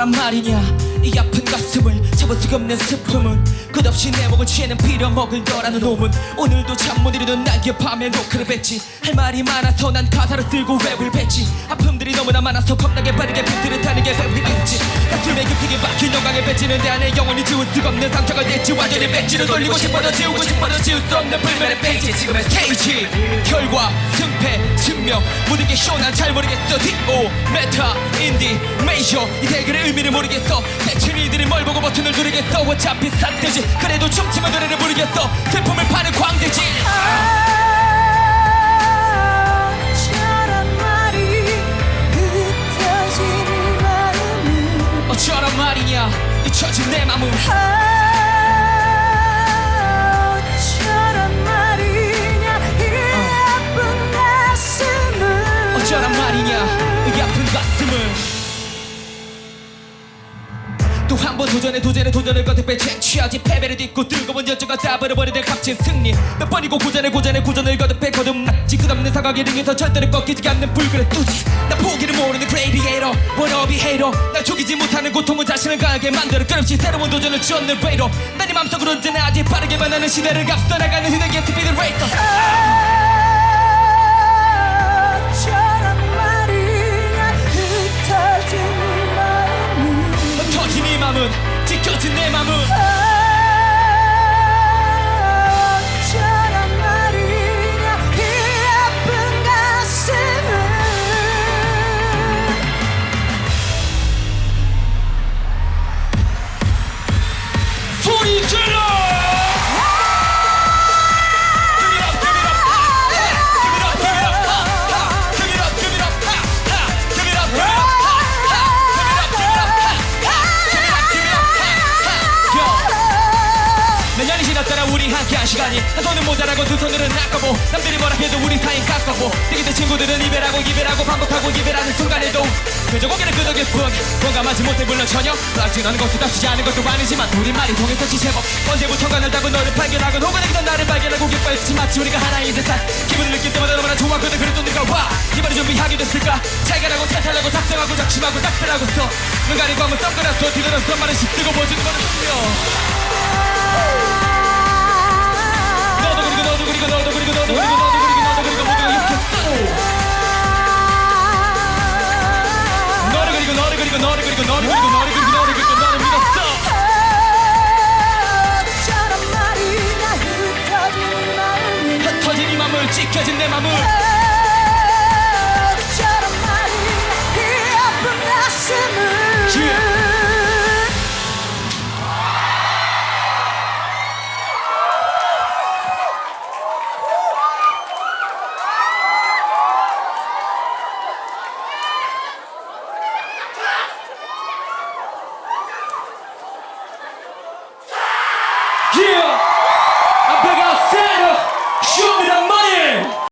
이 아픈 가슴을 잡을 수가 없는 슬픔은 끝없이 내 목을 취해는 빌어먹을 너라는 놈은 오늘도 잠 못 이루는 나의 밤에 노크를 뱉지. 할 말이 많아서 난 가사를 쓸고 랩을 뱉지. 아픔들이 너무나 많아서 겁나게 빠르게 비트를 타는 게 랩이겠 지 가슴에 깊게 박힌 영광에 뱉지는 내 안에 영원히 지울 수가 없는 상처가 됐지. 완전히 뱉지를 돌리고 싶어도 지우고 싶어도 지울 수 없는 불면의 페이지. 지금의 스테이지. 결과 승패 증명. 모든 게 쇼 난 잘 모르겠어. D.O. 메타 인디 메이저. 이 대결의 의미를 모르겠어. 대체 니들이 뭘 보고 버튼을 누르겠어. 어차피 삿대지. 그래도 춤추면 노래를 부르겠어. 제품을 파는 광 잊혀진 내 맘은 어쩌란 말이냐 이 아픈 가슴을. 어쩌란 말이냐 이 아픈 가슴을. 또 한 번 도전에 도전에 도전을 거듭해 채취하지 패배를 딛고 뜨거운 열정과 답을 버리는 값진 승리. 몇 번이고 고전에 고전에 고전을 거듭해 거듭났지 끝없는 사각의 링에서 절대로 꺾이지 않는 불길의 뚜지. 나 포기를 모르는 그레이 디에이터 워너비 헤이터 날 죽이지 못하는 고통은 자신을 강하게 만들어 끊임없이 새로운 도전을 쫓는 레이더 난이 맘속으로 언제나 아직 빠르게 변하는 시대를 앞서 나가는 흐르게 스피드 레이서 우리 함께한 시간이 한 손은 모자라고 두 손으로는 아까고 남들이 뭐라 해도 우리 사이는 가깝고 되기도 친구들은 이별하고 이별하고 반복하고 이별하는 순간에도 그저 고개를 끄덕일 뿐 공감하지 못해 물론 전혀. 따지는 것도 따지지 않은 것도 아니지만 우리 말이 통했었지 제법 언제부턴가 날 잡은 너를 발견하고 혹은 내기던 나를 발견하고 기뻐했지 마치 우리가 하나인 듯한 기분을 느낄 때마다 너무나 좋았거든. 그래도 네가 와이 말이 준비하게 됐을까? 잘 살라고 작정하고 작심하고 작별하고 써눈 가리고 한번 썩거렸어. 뒤돌아서 말을 씹뜨고 보여주는 거는 분 Yeah!